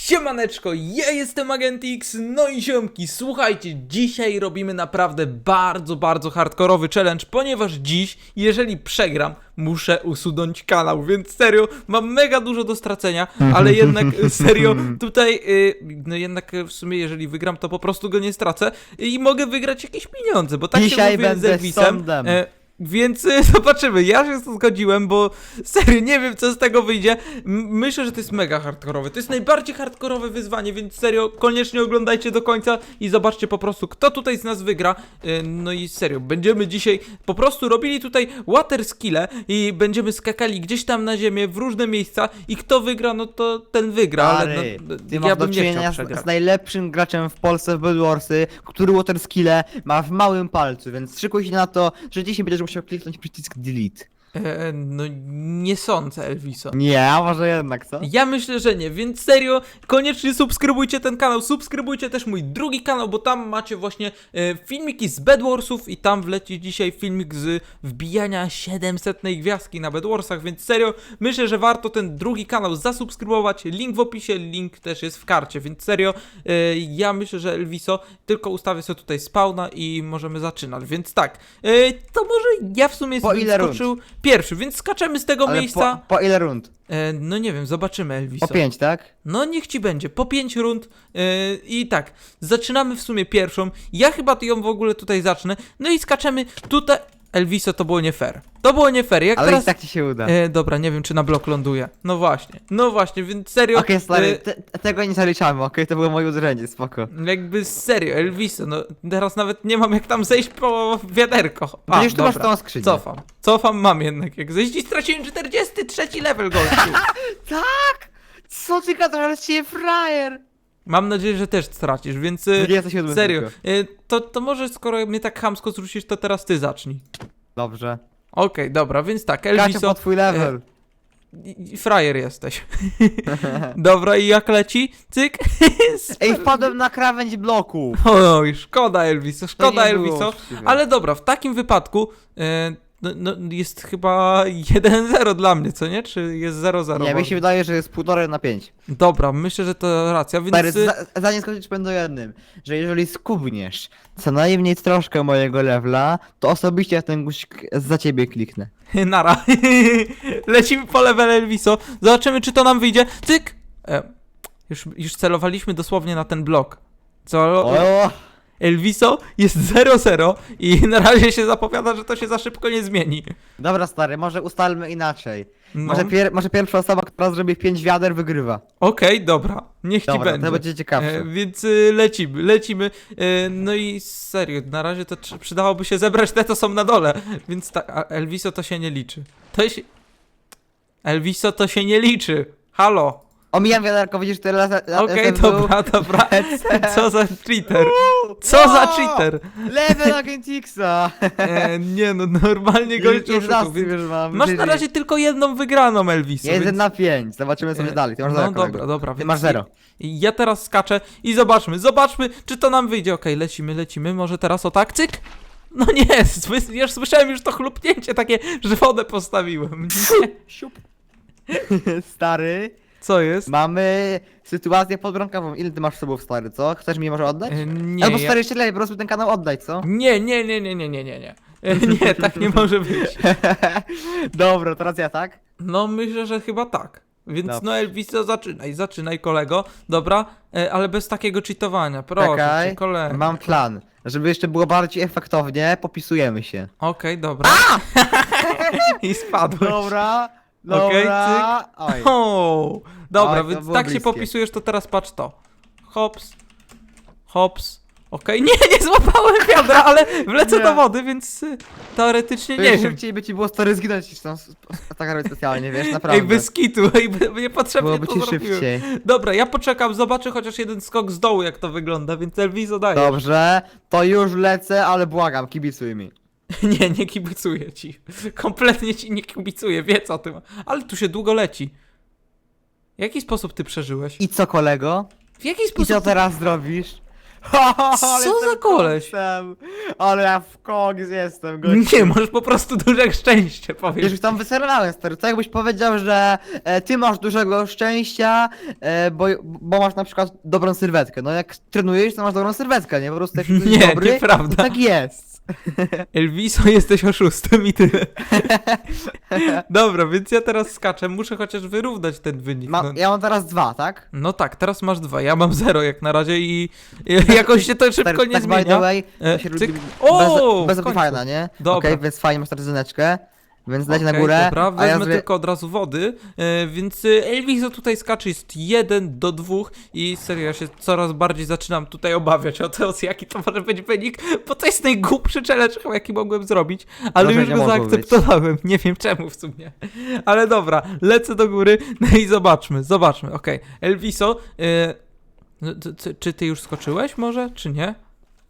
Siemaneczko, ja jestem Agent X, no i ziomki, słuchajcie, dzisiaj robimy naprawdę bardzo, bardzo hardkorowy challenge, ponieważ dziś, jeżeli przegram, muszę usunąć kanał, więc serio, mam mega dużo do stracenia, ale jednak y, serio, tutaj, y, no jednak y, w sumie, jeżeli wygram, to po prostu go nie stracę i mogę wygrać jakieś pieniądze, bo tak się Dzisiaj mówiłem z będę Elvisem, sądem. e, więc y, zobaczymy, ja się z tym zgodziłem, bo serio nie wiem co z tego wyjdzie. M- myślę, że to jest mega hardkorowe. To jest najbardziej hardkorowe wyzwanie, więc serio koniecznie oglądajcie do końca i zobaczcie po prostu kto tutaj z nas wygra. Y, No i serio, będziemy dzisiaj po prostu robili tutaj water skille i będziemy skakali gdzieś tam na ziemię w różne miejsca i kto wygra, no to ten wygra, ale no, ty ja masz do bym nie chciał czynienia z, z najlepszym graczem w Polsce w Bedwarsy, który water skille ma w małym palcu, więc szykuj się na to, że dzisiaj będziesz musiał kliknąć przycisk delete. E, no nie sądzę, Elviso. Nie, a może jednak, co? Ja myślę, że nie, więc serio, koniecznie subskrybujcie ten kanał, subskrybujcie też mój drugi kanał, bo tam macie właśnie e, filmiki z Bedwarsów i tam wleci dzisiaj filmik z wbijania 700 gwiazdki na Bedwarsach, więc serio, myślę, że warto ten drugi kanał zasubskrybować, link w opisie, link też jest w karcie, więc serio, e, ja myślę, że Elviso, tylko ustawię sobie tutaj spawna i możemy zaczynać, więc tak, e, to może ja w sumie Po ile rund? skoczył pierwszy, więc skaczemy z tego Ale miejsca. po, po ile rund? E, no nie wiem, zobaczymy Elviso. Po pięć, tak? No niech ci będzie, po 5 rund yy, i tak, zaczynamy w sumie pierwszą, ja chyba ją w ogóle tutaj zacznę, no i skaczemy tutaj, Elviso to było nie fair, to było nie fair, jak Ale teraz, i tak ci się uda. e, dobra, nie wiem czy na blok ląduje, no właśnie, no właśnie, więc serio, Okej, stary, e, te, tego nie zaliczamy, okej? To było moje uderzenie, spoko. jakby serio, Elviso, no teraz nawet nie mam jak tam zejść po wiaderko, a, Przecież tu masz dobra, tą skrzynię. cofam, cofam mam jednak, jak zejść i straciłem 43 level gościu. Tak! Co ty gadasz, ale cię frajer! Mam nadzieję, że też stracisz, więc... y, 27 Serio, tylko. y, to, to może skoro mnie tak chamsko zrzucisz, to teraz ty zacznij. Dobrze. Okej, dobra, więc tak, Kasia Elviso, po twój level. i- i frajer jesteś. dobra, i jak leci? Cyk. Ej, wpadłem na krawędź bloku. Oj, szkoda Elviso, szkoda nie Elviso. Ale dobra, w takim wypadku y, no, no, jest chyba 1-0 dla mnie, co nie? Czy jest 0-0? Nie, mi się wydaje, że jest półtorej na pięć. Dobra, myślę, że to racja, więc... Stary, y, za, zanim skończysz będę jednym, że jeżeli skubniesz co najmniej troszkę mojego levela, to osobiście ten guzik za ciebie kliknę. Nara. Lecimy po level Elviso. Zobaczymy, czy to nam wyjdzie. Cyk! E, już, już celowaliśmy dosłownie na ten blok. Co? O, Elviso jest 0-0 i na razie się zapowiada, że to się za szybko nie zmieni. dobra stary, może ustalmy inaczej. No. Może, pier, może pierwsza osoba, która zrobi 5 wiader wygrywa. Okej, dobra. Niech ci Dobra, będzie. to będzie ciekawsze. E, więc y, lecimy, lecimy. E, no i serio, na razie to tr- przydałoby się zebrać te, co są na dole. Więc tak, a Elviso to się nie liczy. To się... Elviso to się nie liczy. Halo. Omijam wiaderko, widzisz tyle lat. Okej, dobra, dobra. Co za cheater? Co za cheater? Level Agent Xa! E, nie no, normalnie go nas, już mam. Masz na razie tylko jedną wygraną, Elviso. Ja Jeden na 5, zobaczymy co będzie dalej. Ty masz no kolego. dobra, dobra. Ty więc masz zero. i- Ja teraz skaczę i zobaczmy, zobaczmy, czy to nam wyjdzie. Okej, lecimy, lecimy. Może teraz o tak, cyk? No nie, sły- już słyszałem już to chlupnięcie takie, że wodę postawiłem. Nie. Siup. Stary, Co jest? mamy sytuację podbramkową. Ile ty masz subów, stary, co? Chcesz mi je może oddać? E, Nie, Albo ja... stary, jeszcze lepiej, po prostu ten kanał oddaj, co? nie, nie, nie, nie, nie, nie, nie, nie. E, Nie, tak nie może być. Dobra, teraz ja, tak? No myślę, że chyba tak. Więc Dobrze. no Elviso, zaczynaj, zaczynaj kolego, dobra? E, ale bez takiego cheatowania, proszę Czekaj, cię, kolego. mam plan. Żeby jeszcze było bardziej efektownie, popisujemy się. Okej, dobra. I spadłeś. Dobra, Okej, dobra. Oj. O, dobra, Oj, to więc było tak się bliskie. popisujesz, to teraz patrz to. Hops, hops. Okej, nie, nie złapałem wiadra, ale wlecę Nie. do wody, więc y, teoretycznie nie wiem. szybciej by ci było stary zginąć niż tam s- tak robić specjalnie, wiesz, naprawdę. Ej, bez kitu, ej, by- niepotrzebnie Byłoby to ci zrobiłem. szybciej. Dobra, ja poczekam, zobaczę chociaż jeden skok z dołu, jak to wygląda, więc Elviso daje. Dobrze, to już lecę, ale błagam, kibicuj mi. Nie, nie kibicuję ci. Kompletnie ci nie kibicuję, wiedz o tym. Ale tu się długo leci. W jaki sposób ty przeżyłeś? I co kolego? W jaki I sposób co ty... teraz zrobisz? Ale Co za koleś? koksem. Ale ja w koks jestem, gościu. Nie, masz po prostu duże szczęście, powiem. Już tam wyserwałem, stary. To jakbyś powiedział, że e, ty masz dużego szczęścia, e, bo, bo masz na przykład dobrą sylwetkę. No jak trenujesz, to masz dobrą sylwetkę, nie? Po prostu jak jesteś Nie, dobry, nieprawda. to tak jest. Elviso, jesteś oszustem i tyle. Dobra, więc ja teraz skaczę, muszę chociaż wyrównać ten wynik. Ma, no. ja mam teraz dwa, tak? no tak, teraz masz dwa, ja mam zero jak na razie i i jakoś się to szybko nie tak by the zmienia. way, E, to się cyk. robi O, bez, bez nie? Dobra. Okej, więc fajnie masz teraz zyneczkę. Więc leć na Okej, górę, Dobra, a wezmę ja tylko od razu wody, e, więc e, Elviso tutaj skacze jest 1 do 2 i serio, ja się coraz bardziej zaczynam tutaj obawiać o to, jaki to może być wynik, bo to jest najgłupszy challenge, chyba, jaki mogłem zrobić, ale Może już nie go mogło zaakceptowałem, nie wiem czemu w sumie, ale dobra, lecę do góry, no i zobaczmy, zobaczmy, okej, Elviso, e, no, c- c- czy ty już skoczyłeś może, czy nie?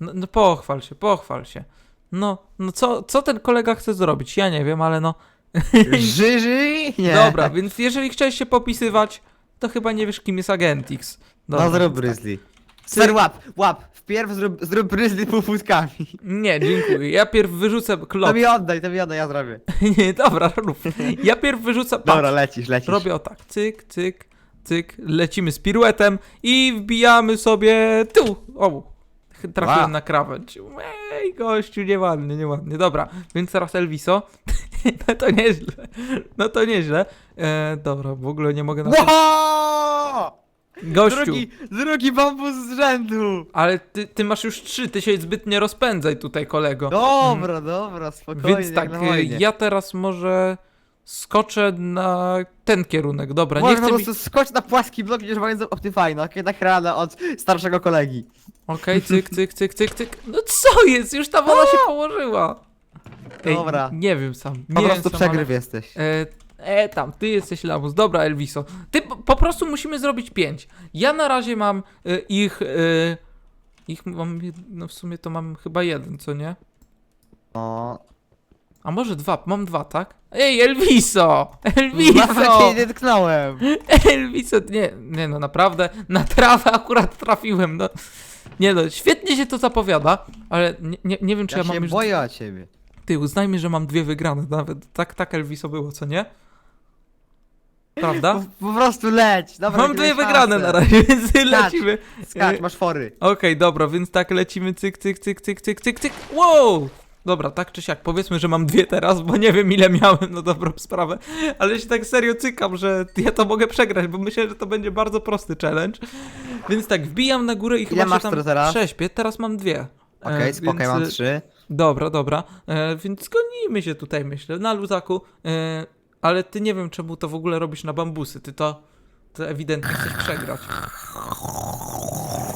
No, no pochwal się, pochwal się. No, no co, co ten kolega chce zrobić? Ja nie wiem, ale no. Żyży? Nie. Dobra, więc jeżeli chciałeś się popisywać, to chyba nie wiesz, kim jest Agentix. Dobra, No zrób tak. Grizzly. Stary, łap, łap. Wpierw zrób, zrób półfutkami. Nie, dziękuję. Ja pierw wyrzucę To klop. mi oddaj, to mi oddaj, ja zrobię. Nie, dobra, rób. Ja pierw wyrzucę. Dobra, Patrz, lecisz, lecisz. robię o tak. Cyk, cyk, cyk. Lecimy z piruetem i wbijamy sobie tu. O, trafiłem Wow. na krawędź. Ej, gościu, nieładnie, nieładnie. Dobra, więc teraz Elviso. No to nieźle. No to nieźle. E, dobra, w ogóle nie mogę na to... Gościu. Drugi, drugi bambus z rzędu. Ale ty, ty masz już trzy, ty się zbyt nie rozpędzaj tutaj, kolego. Dobra, dobra, spokojnie. Więc tak, ja teraz może skoczę na ten kierunek. Dobra, nie Możesz po chcę mi... prostu skocz na płaski blok i będziesz bardzo Optifine, okej? Tak rada od starszego kolegi. Okej, cyk, cyk, cyk, cyk, cyk. No co jest? Już ta woda się położyła. Dobra. Nie wiem sam. Nie Po wiem prostu sam, przegryw ale- jesteś. E, e, tam, ty jesteś lamus. Dobra, Elviso. Ty po, po prostu musimy zrobić pięć. Ja na razie mam e, ich... E, ich mam... jed- No w sumie to mam chyba jeden, co nie? O. A może dwa? Mam dwa, tak? Ej, Elviso! Nawet Elviso! cię nie dotknąłem. Elviso, nie, nie no, naprawdę, na trawę akurat trafiłem, no. Nie no, świetnie się to zapowiada, ale nie, nie, nie wiem, czy ja, Ja mam się już... boję o ciebie. Ty, uznajmy, że mam dwie wygrane, nawet tak, tak Elviso było, co nie? Prawda? Po, prostu leć. Dobra, Mam nie dwie wygrane szansy. na razie, więc lecimy. Skacz, masz fory. Okej, dobra, więc tak lecimy, cyk, cyk, cyk, cyk, cyk, cyk, cyk, wow! Dobra, tak czy siak, powiedzmy, że mam dwie teraz, bo nie wiem ile miałem na dobrą sprawę, ale się tak serio cykam, że ja to mogę przegrać, bo myślę, że to będzie bardzo prosty challenge. Więc tak, wbijam na górę i chyba masz się tam teraz? prześpię, teraz mam dwie. Okej, E, spokoj, więc, mam e, trzy. Dobra, dobra, e, więc zgonimy się tutaj, myślę, na luzaku, e, ale ty nie wiem, czemu to w ogóle robisz na bambusy, ty to, to ewidentnie chcesz przegrać.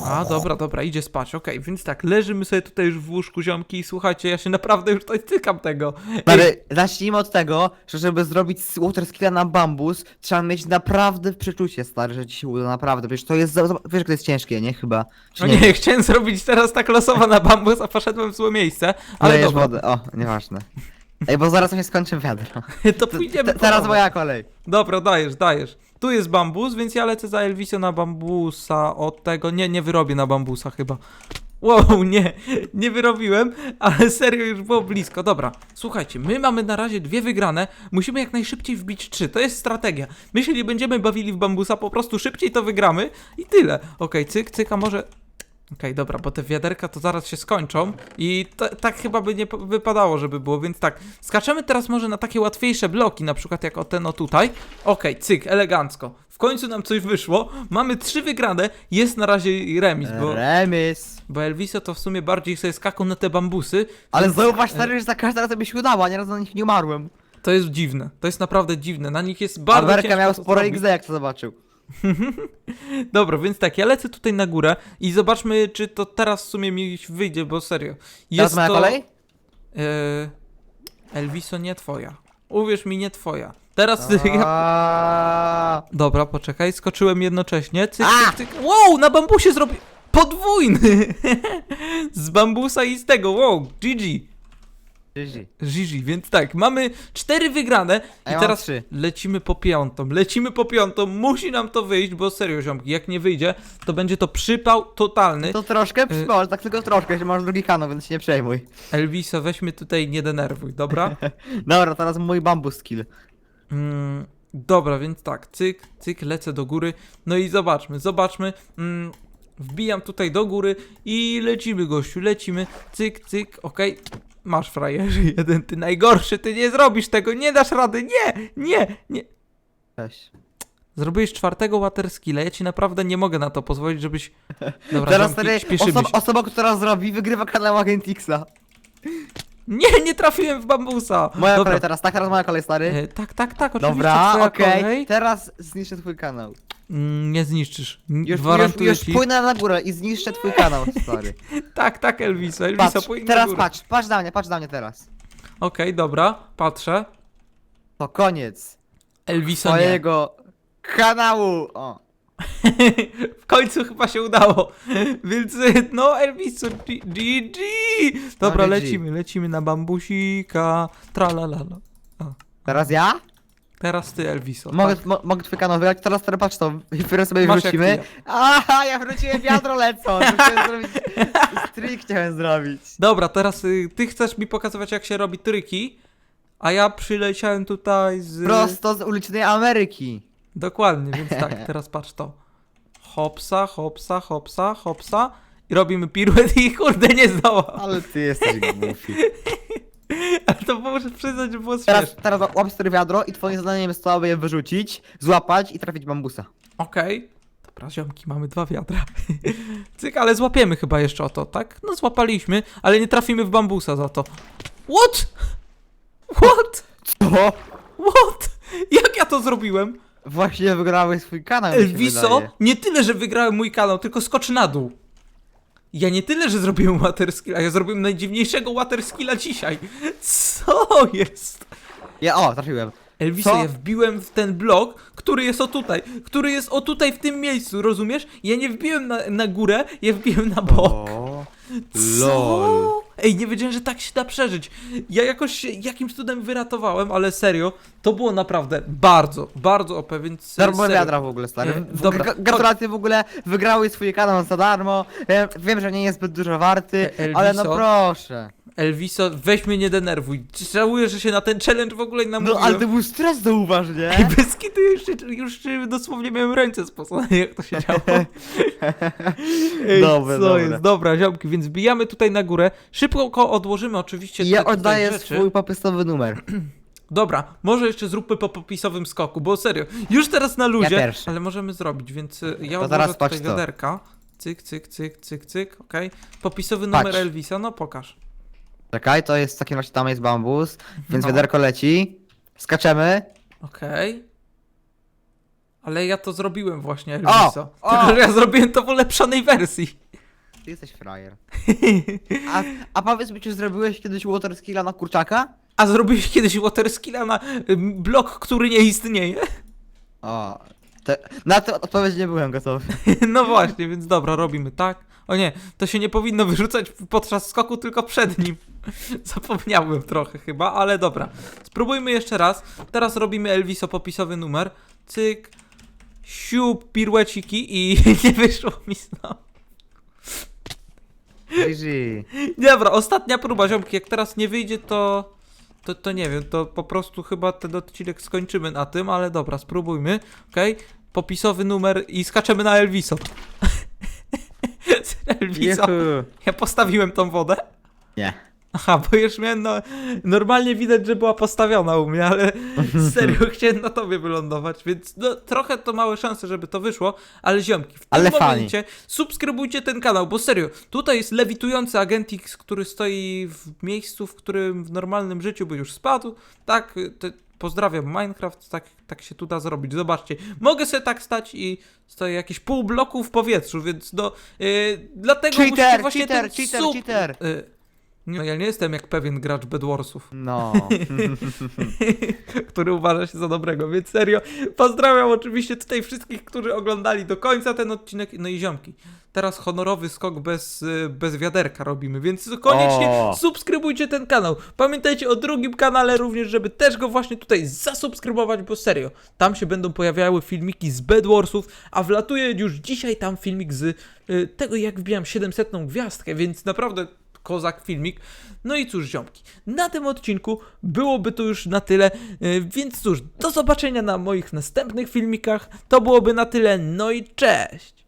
A, dobra, dobra, idzie spać, okej, więc tak, leżymy sobie tutaj już w łóżku, ziomki, i słuchajcie, ja się naprawdę już tutaj cykam tego. Stary, zacznijmy od tego, że żeby zrobić water skilla na bambus, trzeba mieć naprawdę przeczucie, stary, że ci się uda, naprawdę. Przecież to jest, za- za- wiesz, jak to jest ciężkie, nie? Chyba. Czy no nie, chciałem zrobić teraz tak losowo na bambus, a poszedłem w złe miejsce, ale Lejesz dobra, wodę, o, nieważne. Ej, bo zaraz mi się skończy wiadro. to pójdziemy t- Teraz po moja kolej. Dobra, dajesz, dajesz. Tu jest bambus, więc ja lecę za Elvisio na bambusa od tego. Nie, nie wyrobię na bambusa chyba. Wow, nie, nie wyrobiłem, ale serio już było blisko. Dobra, słuchajcie, my mamy na razie dwie wygrane. Musimy jak najszybciej wbić trzy. To jest strategia. My się nie będziemy bawili w bambusa, po prostu szybciej to wygramy i tyle. Okej, cyk, cyk, a może. Okej, dobra, bo te wiaderka to zaraz się skończą i tak chyba by nie wypadało, żeby było, więc tak, skaczemy teraz może na takie łatwiejsze bloki, na przykład jak o ten o tutaj. Okej, cyk, elegancko. W końcu nam coś wyszło, mamy trzy wygrane, jest na razie remis, bo, Remis. bo Elviso to w sumie bardziej sobie skakał na te bambusy. Ale więc, zauważ, stary, że za każdym razem mi się udało, a nieraz na nich nie umarłem. To jest dziwne, to jest naprawdę dziwne, na nich jest bardzo Alberka ciężko miał to sporo zrobić. XD, jak to zobaczył. Dobra, więc tak, ja lecę tutaj na górę i zobaczmy, czy to teraz w sumie mi wyjdzie, bo serio. Teraz Jest moja to... kolej? E, Elviso, nie twoja. Uwierz mi, nie twoja. Teraz ja... Aaaa. Dobra, poczekaj, skoczyłem jednocześnie. Cyk, A! cyk, cyk. Wow, na bambusie zrobi... Podwójny! z bambusa i z tego, wow, GG. GG. Gigi, więc tak, mamy cztery wygrane i ja teraz trzy. lecimy po piątą, lecimy po piątą, musi nam to wyjść, bo serio ziomki, jak nie wyjdzie, to będzie to przypał totalny. To troszkę przypomnę, tak tylko troszkę, że masz drugi kanał, więc się nie przejmuj. Elviso, weź mnie tutaj nie denerwuj, dobra? Dobra, teraz mój bambus skill. Mm, dobra, więc tak, cyk, cyk, lecę do góry. No i zobaczmy, zobaczmy. Mm, wbijam tutaj do góry i lecimy, gościu, lecimy. Cyk, cyk, okej. Masz frajerze jeden, ty najgorszy, ty nie zrobisz tego, nie dasz rady, nie, nie, nie. Cześć. Zrobiłeś czwartego water skilla, ja ci naprawdę nie mogę na to pozwolić, żebyś... Dobra, Teraz ziomki, wtedy śpieszymy osoba, się. osoba, która zrobi, wygrywa kanał Agentixa. Nie, nie trafiłem w bambusa. Moja Dobra. kolej teraz, tak, teraz moja kolej, stary. E, tak, tak, tak, oczywiście, Dobra, twoja okej. kolej. Teraz zniszczę twój kanał. Mm, nie zniszczysz, Już, już, gwarantuję już ci. płynę na górę i zniszczę twój kanał, stary. Tak, tak, Elviso, Elviso, Patrz, płyń na teraz górę. patrz, patrz na mnie, patrz na mnie teraz. Okej, dobra, patrzę. To koniec Elviso nie. twojego kanału. O. w końcu chyba się udało. Więc no, Elviso, G- GG. Dobra, No, GG. lecimy, lecimy na bambusika. Tralalala. Teraz ja? Teraz ty, Elviso. Mogę, tak. mo, mogę twój kanał wygrać, teraz stary patrz to, chwilę sobie Masz wrócimy. jak Aha, ja wróciłem wiadro lecą, chciałem zrobić, strik chciałem zrobić. Dobra, teraz y, ty chcesz mi pokazywać, jak się robi tryki. A ja przyleciałem tutaj z. Prosto z ulicznej Ameryki. Dokładnie, więc tak, teraz patrz to. Hopsa, hopsa, hopsa, hopsa. I robimy piruet i kurde nie zdołam. Ale ty jesteś głupi. To muszę przyznać, że było Teraz, śmieszne. teraz łap stary wiadro i twoim zadaniem jest to, aby je wyrzucić, złapać i trafić bambusa. Okej. Dobra, ziomki, mamy dwa wiadra. Cyk, ale złapiemy chyba jeszcze o to, tak? No złapaliśmy, ale nie trafimy w bambusa za to. What? What? Co? What? Jak ja to zrobiłem? Właśnie wygrałeś swój kanał, mi się Elviso, wydaje. nie tyle, że wygrałem mój kanał, tylko skocz na dół. Ja nie tyle, że zrobiłem water skilla, ja zrobiłem najdziwniejszego water skilla dzisiaj. Co jest? Ja, o, trafiłem. Elviso, Co? ja wbiłem w ten blok, który jest o tutaj, który jest o tutaj w tym miejscu, rozumiesz? Ja nie wbiłem na, na górę, ja wbiłem na bok. O, Co? Ej, nie wiedziałem, że tak się da przeżyć. Ja jakoś się jakimś cudem wyratowałem, ale serio, to było naprawdę bardzo, bardzo OP, więc Darmo serio. wiadra w ogóle, stary. E, W- dobra, gra- Gratulacje w ogóle, wygrałeś swój kanał za darmo. Wiem, wiem, że nie jest zbyt dużo warty, E, ale no proszę. Elviso, weź mnie nie denerwuj. Żałuję, że się na ten challenge w ogóle nie No namówiłem. ale to był stres, zauważ, nie? bez kitu już, już dosłownie miałem ręce spocone, jak to się działo. Ej, Dobre, co dobre. jest? Dobra, ziomki, więc bijamy tutaj na górę. Szybko odłożymy oczywiście I te ja oddaję rzeczy. swój popisowy numer. Dobra, może jeszcze zróbmy po popisowym skoku, bo serio, już teraz na luzie, pierwszy. ale możemy zrobić, więc y, ja To odłożę zaraz tutaj to. wiaderka. Cyk, cyk, cyk, cyk, cyk, okej. Popisowy numer Patrz. Elvisa, no pokaż. Czekaj, to jest w takim razie tam jest bambus, więc No. wiaderko leci. Skaczemy. Okej. Ale ja to zrobiłem właśnie, Elviso. o! Tylko, że ja zrobiłem to w ulepszonej wersji. Ty jesteś frajer. A, a powiedz mi, czy zrobiłeś kiedyś water skilla na kurczaka? A zrobiłeś kiedyś water skilla na ym, blok, który nie istnieje? O, te, na tę odpowiedź nie byłem gotowy. No właśnie, więc dobra, robimy tak. O nie, to się nie powinno wyrzucać podczas skoku, tylko przed nim. Zapomniałem trochę chyba, ale dobra. Spróbujmy jeszcze raz. Teraz robimy Elviso popisowy numer. Cyk, siup, pirueciki i nie wyszło mi znowu. GG. Dobra, ostatnia próba, ziomki. Jak teraz nie wyjdzie, to... To, to nie wiem, to po prostu chyba ten odcinek skończymy na tym, ale dobra, spróbujmy. Okej, popisowy numer i skaczemy na Elviso. Elviso, Juhu. ja postawiłem tą wodę. Nie. Aha, bo już miałem, no, normalnie widać, że była postawiona u mnie, ale serio chciałem na tobie wylądować, więc no, trochę to małe szanse, żeby to wyszło, ale ziomki, w tym Ale fani. momencie subskrybujcie ten kanał, bo serio, tutaj jest lewitujący Agentix, który stoi w miejscu, w którym w normalnym życiu by już spadł, tak, pozdrawiam Minecraft, tak, tak się tu da zrobić, zobaczcie, mogę sobie tak stać i stoję jakieś pół bloku w powietrzu, więc no, yy, dlatego musicie Cheater, właśnie cheater, ten cheater, sub... cheater. Y, No, ja nie jestem jak pewien gracz Bedwarsów. No. który uważa się za dobrego, więc serio, pozdrawiam oczywiście tutaj wszystkich, którzy oglądali do końca ten odcinek, no i ziomki, teraz honorowy skok bez, y, bez wiaderka robimy, więc koniecznie O. subskrybujcie ten kanał, pamiętajcie o drugim kanale również, żeby też go właśnie tutaj zasubskrybować, bo serio, tam się będą pojawiały filmiki z Bedwarsów, a wlatuje już dzisiaj tam filmik z y, tego, jak wbijam 700 gwiazdkę, więc naprawdę kozak filmik. No i cóż, ziomki, na tym odcinku byłoby to już na tyle, yy, więc cóż, do zobaczenia na moich następnych filmikach. To byłoby na tyle, no i cześć!